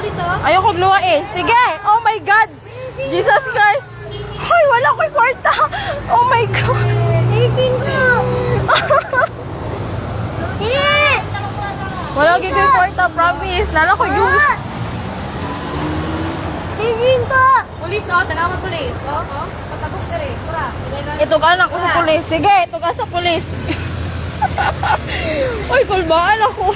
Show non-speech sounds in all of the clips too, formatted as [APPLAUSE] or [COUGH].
pulis oh. Ayoko gluwa eh. Sige! Oh my God! Jesus Christ! Hoy, wala ko kwarta! Oh my God! Ising ko! Eh! Wala ko yung kwarta, promise. Lala ko yung... Ising ko! Pulis oh, tanawa pulis. Oh, oh. Patabok ka rin. Kura. Ito ka na ako sa pulis. Sige, ito ka sa pulis. [LAUGHS] Uy, kulbaan ako.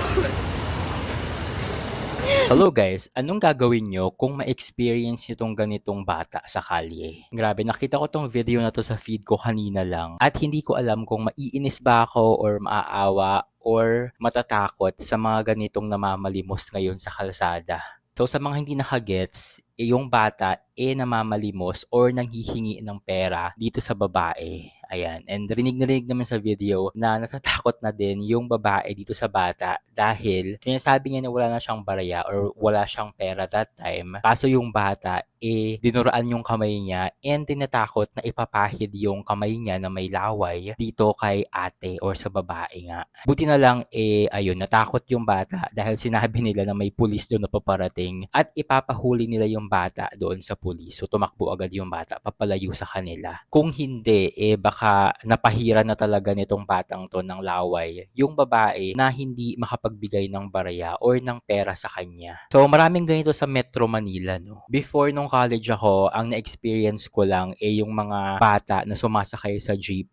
Hello guys, anong gagawin nyo kung ma-experience nyo tong ganitong bata sa kalye? Grabe, nakita ko tong video na to sa feed ko kanina lang at hindi ko alam kung maiinis ba ako or maaawa or matatakot sa mga ganitong namamalimos ngayon sa kalsada. So sa mga hindi nakagets, eh, yung bata eh namamalimos or nanghihingi ng pera dito sa babae. Ayan. And rinig na rinig naman sa video na natatakot na din yung babae dito sa bata dahil sinasabi niya na wala na siyang barya or wala siyang pera that time. Kaso yung bata eh dinuraan yung kamay niya and tinatakot na ipapahid yung kamay niya na may laway dito kay ate or sa babae nga. Buti na lang eh ayun natakot yung bata dahil sinabi nila na may pulis doon na paparating at ipapahuli nila yung bata doon sa pulis. So tumakbo agad yung bata papalayo sa kanila. Kung hindi eh baka napahira na talaga nitong batang to ng laway yung babae na hindi makapagbigay ng barya or ng pera sa kanya. So maraming ganito sa Metro Manila no. Before nung college ako, ang na-experience ko lang eh yung mga bata na sumasakay sa jeep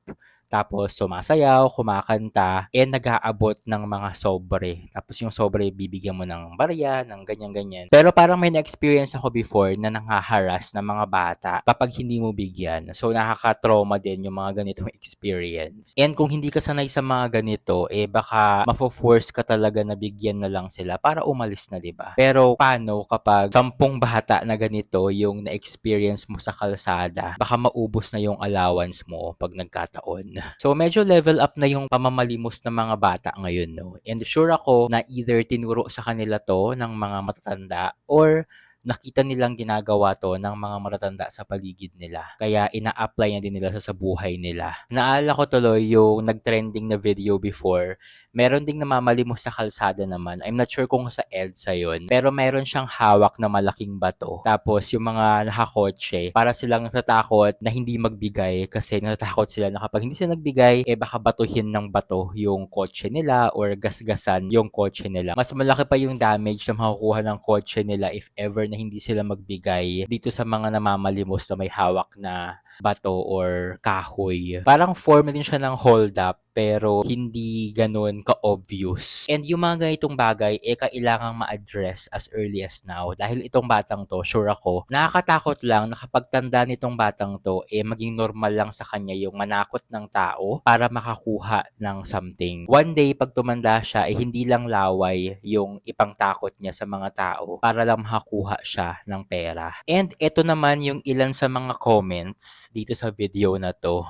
tapos sumasayaw, kumakanta, and nag-aabot ng mga sobre. Tapos yung sobre, bibigyan mo ng barya, ng ganyan-ganyan. Pero parang may na-experience ako before na nangaharas ng mga bata kapag hindi mo bigyan. So nakaka-trauma din yung mga ganitong [LAUGHS] experience. And kung hindi ka sanay sa mga ganito, eh baka mafo-force ka talaga na bigyan na lang sila para umalis na, 'di ba? Pero paano kapag sampung bata na ganito yung na-experience mo sa kalsada, baka maubos na yung allowance mo pag nagkataon. So medyo level up na yung pamamalimos ng mga bata ngayon, no? And sure ako na either tinuro sa kanila to ng mga matatanda or nakita nilang ginagawa to ng mga matatanda sa paligid nila. Kaya ina-apply na din nila sa, sa buhay nila. Naala ko tuloy yung nag-trending na video before. Meron ding namamalimos sa kalsada naman. I'm not sure kung sa EDSA yun. Pero meron siyang hawak na malaking bato. Tapos yung mga nakakotse, para silang natatakot na hindi magbigay kasi natatakot sila na kapag hindi sila nagbigay, eh baka batuhin ng bato yung kotse nila or gasgasan yung kotse nila. Mas malaki pa yung damage na makukuha ng kotse nila if ever na hindi sila magbigay dito sa mga namamalimos na may hawak na bato or kahoy. Parang form din siya ng hold up pero hindi ganun ka-obvious. And yung mga ganitong bagay, eh, kailangang ma-address as early as now. Dahil itong batang to, sure ako, nakakatakot lang na kapag tanda nitong batang to, eh, maging normal lang sa kanya yung manakot ng tao para makakuha ng something. One day, pag tumanda siya, eh, hindi lang laway yung ipangtakot niya sa mga tao para lang makakuha siya ng pera. And ito naman yung ilan sa mga comments dito sa video na to.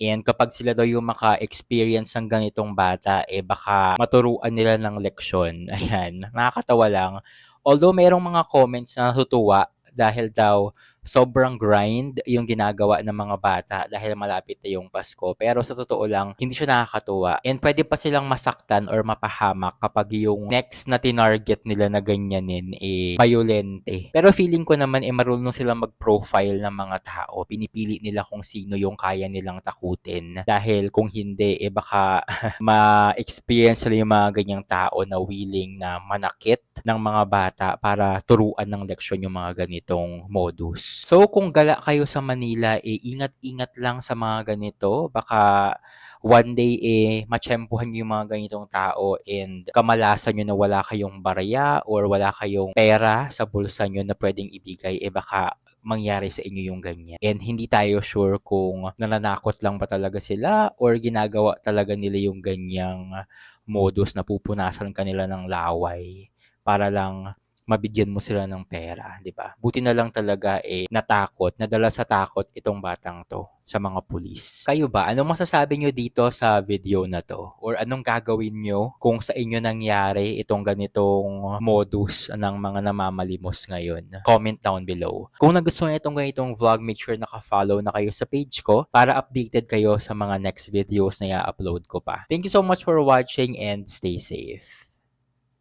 And kapag sila daw yung maka-experience ng ganitong bata, eh baka maturuan nila ng leksyon. [LAUGHS] Ayan, nakakatawa lang. Although mayroong mga comments na natutuwa dahil daw sobrang grind yung ginagawa ng mga bata dahil malapit na yung Pasko. Pero sa totoo lang, hindi siya nakakatuwa. And pwede pa silang masaktan or mapahamak kapag yung next na tinarget nila na ganyanin eh violente. Pero feeling ko naman eh marunong silang mag-profile ng mga tao. Pinipili nila kung sino yung kaya nilang takutin. Dahil kung hindi, eh baka [LAUGHS] ma-experience nila yung mga ganyang tao na willing na manakit ng mga bata para turuan ng leksyon yung mga ganitong modus. So kung gala kayo sa Manila, eh ingat-ingat lang sa mga ganito. Baka one day eh matsyempohan yung mga ganitong tao and kamalasan nyo na wala kayong barya or wala kayong pera sa bulsa nyo na pwedeng ibigay, eh baka mangyari sa inyo yung ganyan. And hindi tayo sure kung nananakot lang ba talaga sila or ginagawa talaga nila yung ganyang modus na pupunasan kanila ng laway para lang mabigyan mo sila ng pera, 'di ba? Buti na lang talaga eh natakot, nadala sa takot itong batang 'to sa mga pulis. Kayo ba, anong masasabi nyo dito sa video na to? Or anong gagawin nyo kung sa inyo nangyari itong ganitong modus ng mga namamalimos ngayon? Comment down below. Kung nagustuhan itong ganitong vlog, make sure naka-follow na kayo sa page ko para updated kayo sa mga next videos na i-upload ko pa. Thank you so much for watching and stay safe.